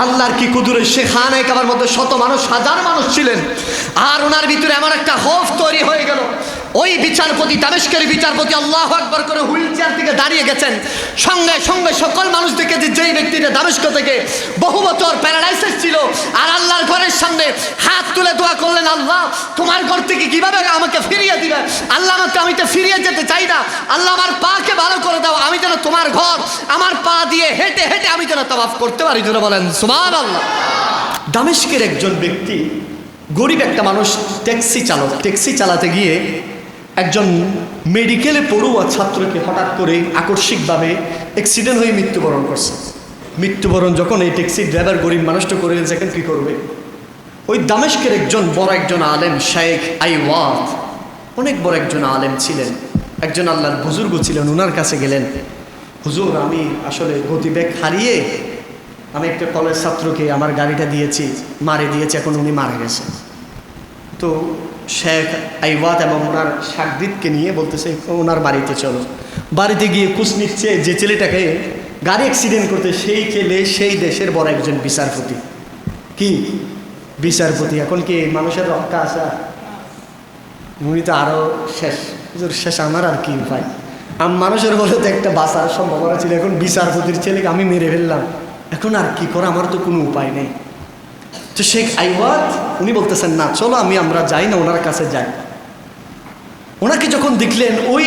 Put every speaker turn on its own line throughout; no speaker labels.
আল্লাহর কি কুদুরে সে খানায় কাবার মধ্যে শত মানুষ, হাজার মানুষ ছিলেন। আর ওনার ভিতরে এমন একটা হফ তৈরি হয়ে গেল। ওই বিচারপতি দামেশকের বিচারপতি, আল্লাহ আকবর করে হুইল চেয়ার দাঁড়িয়ে গেছেন। সঙ্গে সঙ্গে সকল মানুষ দেখে যে যেই ব্যক্তিটা দামেশক থেকে বহু বছর প্যারালাইসিস ছিল আর আল্লাহর ঘরের সামনে হাত তুলে দোয়া করলেন, আল্লাহ, তোমার ঘর থেকে কীভাবে আমাকে ফিরিয়ে দিবে? আল্লাহ আমাকে, আমি তো ফিরিয়ে যেতে চাই না। আল্লাহ আমার পাকে ভালো করে দাও, আমি যেন তোমার ঘর, আমার পা দিয়ে হেঁটে হেঁটে আমি যেন তবাফ করতে পারি। যেন বলেন সুমান আল্লাহ দামেশকের একজন ব্যক্তি, গরিব একটা মানুষ, ট্যাক্সি চালক, ট্যাক্সি চালাতে গিয়ে একজন মেডিকেলে পড়ুয়া ছাত্রকে হঠাৎ করে আকস্মিকভাবে অ্যাক্সিডেন্ট হয়ে মৃত্যুবরণ করছে। মৃত্যুবরণ যখন এই ট্যাক্সি ড্রাইভার গরিব মানুষটা করে সেখানে কী করবে? ওই দামেশকের একজন বড় একজন আলেম শেখ আইওয়াত, অনেক বড় একজন আলেম ছিলেন। একজন আল্লাহর বুজুর্গ ছিলেন ওনার কাছে গেলেন। হুজুর, আমি আসলে গতিবেগ হারিয়ে আমি একটা কলেজ ছাত্রকে আমার গাড়িটা দিয়েছি, মারে দিয়েছি, এখন উনি মারা গেছে। তো শেখ আইওয়াত এবং ওনার সাকদিদকে নিয়ে বলতেছে, ওনার বাড়িতে চলো। বাড়িতে গিয়ে খুশ নিচ্ছে, যে ছেলেটাকে গাড়ি অ্যাক্সিডেন্ট করতে, সেই ছেলে সেই দেশের বড় একজন বিচারপতি। কি? বিচারপতি। এখন কি মানুষের রক্ষা আসা উনি তো আরও শেষ। শেষ আমার আর কি উপায়? আম মানুষের বলে তো একটা বাঁচার সম্ভাবনা ছিল। এখন বিচারপতির ছেলেকে আমি মেরে ফেললাম। এখন আর কি করা? আমার তো কোনো উপায় নেই। তো শেখ আইওয়াত উনি বলতেছেন, না, চলো আমি, আমরা যাই না, ওনার কাছে যাই। ওনাকে যখন দেখলেন, ওই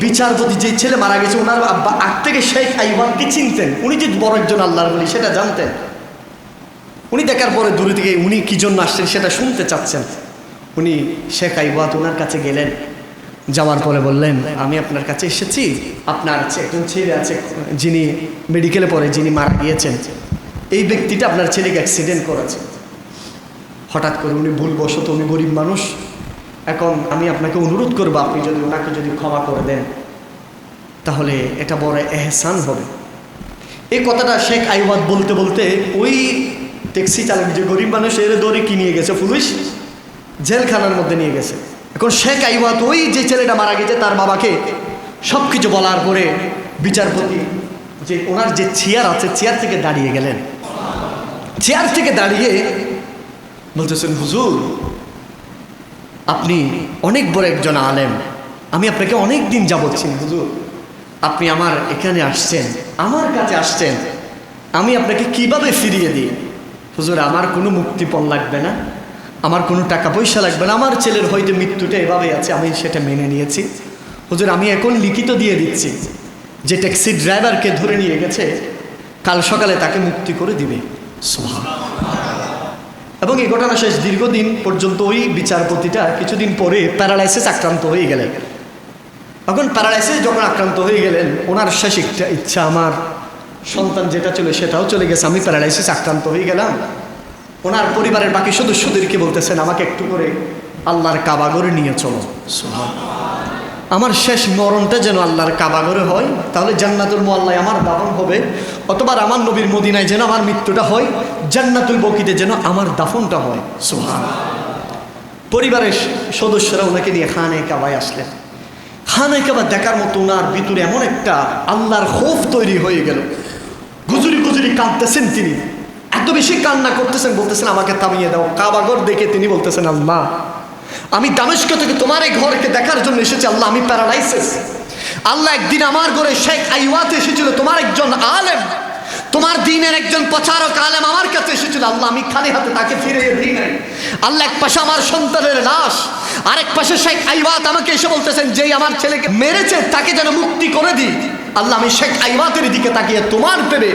বিচারপতি যে ছেলে মারা গেছে, ওনার আব্বা, আগ থেকে শেখ আইওয়াতকে চিনতেন। উনি যে বড় একজন আল্লাহর বলি, সেটা জানতেন। উনি দেখার পরে দূরে থেকে উনি কী জন্য আসছেন, সেটা শুনতে চাচ্ছেন। উনি শেখ আইওয়াত ওনার কাছে গেলেন। যাওয়ার পরে বললেন, আমি আপনার কাছে এসেছি। আপনার একজন ছেলে আছে, যিনি মেডিকেলে পরে যিনি মারা গিয়েছেন। এই ব্যক্তিটা আপনার ছেলেকে অ্যাক্সিডেন্ট করেছে। হঠাৎ করে উনি ভুলবশত উনি গরিব মানুষ। এখন আমি আপনাকে অনুরোধ করব, আপনি যদি ওনাকে যদি ক্ষমা করে দেন, তাহলে এটা বড় এহসান হবে। এই কথাটা শেখ আইওয়াদ বলতে বলতে ওই ট্যাক্সি চালক যে গরিব মানুষ, এর দৌড়ে কি নিয়ে গেছে? পুলিশ জেলখানার মধ্যে নিয়ে গেছে। এখন শেখ আইওয়াত ওই যে ছেলেটা মারা গেছে, তার বাবাকে সব কিছু বলার পরে বিচারপতি যে ওনার যে চেয়ার আছে, চেয়ার থেকে দাঁড়িয়ে গেলেন। চেয়ার থেকে দাঁড়িয়ে বলতেছেন, হুজুর, আপনি অনেক বড় একজন আলেম। আমি আপনাকে অনেক দিন যাবৎ চিনি, হুজুর। আপনি আমার এখানে আসছেন, আমার কাছে আসছেন। আমি আপনাকে কীভাবে ফিরিয়ে দিই? হুজুর, আমার কোনো মুক্তিপণ লাগবে না, আমার কোনো টাকা পয়সা লাগবে না, আমার ছেলের হয়তো মৃত্যুটা এভাবেই আছে, আমি সেটা মেনে নিয়েছি। হুজুর, আমি এখন লিখিত দিয়ে দিচ্ছি। যে ট্যাক্সি ড্রাইভারকে ধরে নিয়ে গেছে, কাল সকালে তাকে মুক্তি করে দিবে। সোহা এবং এই ঘটনা শেষ দীর্ঘদিন পর্যন্ত ওই বিচারপতিটা কিছুদিন পরে প্যারালাইসিস আক্রান্ত হয়ে গেলেন। এখন প্যারালাইসিস যখন আক্রান্ত হয়ে গেলেন, ওনার শেষ একটা ইচ্ছা, আমার সন্তান যেটা ছিল সেটাও চলে গেছে, আমি প্যারালাইসিস আক্রান্ত হয়ে গেলাম। ওনার পরিবারের বাকি সদস্যদেরকে বলতেছেন, আমাকে একটু করে আল্লাহর কাবাগরে নিয়ে চলো। সুবহান। আমার শেষ মরণটা যেন আল্লাহর কাবাগরে হয়, তাহলে জান্নাতুল মোয়াল্লায় আমার দাফন হবে, অথবা আমার নবীর মদিনায় যেন আমার মৃত্যুটা হয়, জান্নাতুল বকিতে যেন আমার দাফনটা হয়। সুহান পরিবারের সদস্যরা ওনাকে নিয়ে খানে কাবায় আসলেন। খানে কাবা দেখার মতো ওনার ভিতরে এমন একটা আল্লাহর খোফ তৈরি হয়ে গেল। গুজুরি গুজুরি কাঁদতেছেন তিনি। এত বেশি কান্না করতেছেন, বলতেছেন, আমাকে থামিয়ে দাও। কাবাগর দেখে তিনি বলতেছেন, আল্লাহ আমি দামেস্ক থেকে তোমার এই ঘরকে দেখার জন্য এসেছি, আল্লাহ, আমি প্যারালাইসিস। আল্লাহ একদিন আমার ঘরে শেখ আইওয়াতে এসেছিল, তোমার একজন আলেম। তোমার দিনের একজন প্রচারক আলেম আমার কাছে এসেছিল, আল্লাহ, আমি খালি হাতে তাকে ফিরে দিই নাই। আল্লাহ এক পাশে আমার সন্তানের লাশ, আরেক পাশে শেখ আইওয়াত আমাকে এসে বলতেছেন, যেই আমার ছেলেকে মেরেছে, তাকে যেন মুক্তি করে দিই। আল্লাহ, আমি শেখ আইওয়াতের দিকে তাকিয়ে তোমার পেবে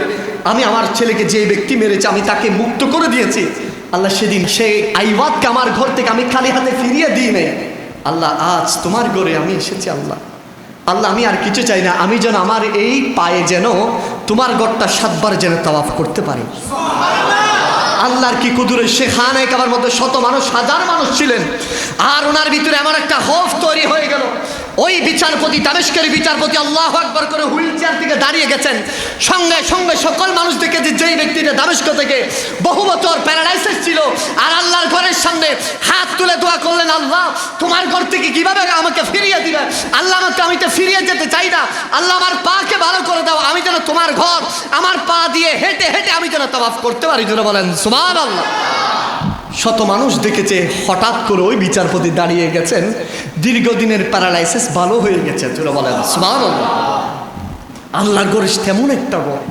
আমি আমার ছেলেকে যে ব্যক্তি মেরেছে, আমি তাকে মুক্ত করে দিয়েছি। আল্লাহ সেদিন সেই আইওয়াতকে আমার ঘর থেকে আমি খালি হাতে ফিরিয়ে দিই নাই। আল্লাহ, আজ তোমার ঘরে আমি এসেছি আল্লাহ। আল্লাহ, আমি আর কিছু চাই না। আমি যেন আমার এই পায়ে যেন তোমার ঘরটা সাতবার যেন তাওয়াফ করতে পারি। আল্লাহর কি কুদুরে সে খান একাবার মধ্যে শত মানুষ, হাজার মানুষ ছিলেন। আর ওনার ভিতরে এমন একটা হফ তৈরি হয়ে গেল। ওই বিচারপতি দামেশকের বিচারপতি আল্লাহ আকবর করে হুইল চেয়ার থেকে দাঁড়িয়ে গেছেন। সঙ্গে সঙ্গে সকল মানুষ দেখেছে, যেই ব্যক্তিটা দামেশক থেকে বহু বছর প্যারালাইসিস ছিল, আর আল্লাহর ঘরের সামনে হাত তুলে দোয়া করলেন, আল্লাহ, তোমার ঘর থেকে কীভাবে আমাকে ফিরিয়ে দিবে? আল্লাহ আমাকে, আমি তো ফিরিয়ে যেতে চাই না। আল্লাহ আমার পাকে ভালো করে দাও, আমি যেন তোমার ঘর আমার পা দিয়ে হেঁটে হেঁটে আমি যেন তবাফ করতে পারি। যেন বলেন সুমান আল্লাহ শত মানুষ দেখেছে, হঠাৎ করে ওই বিচারপতি দাঁড়িয়ে গেছেন। দীর্ঘদিনের প্যারালাইসিস ভালো হয়ে গেছে যেন বলেন সুমান আল্লাহ আল্লাহর গরিস তেমন একটা গড়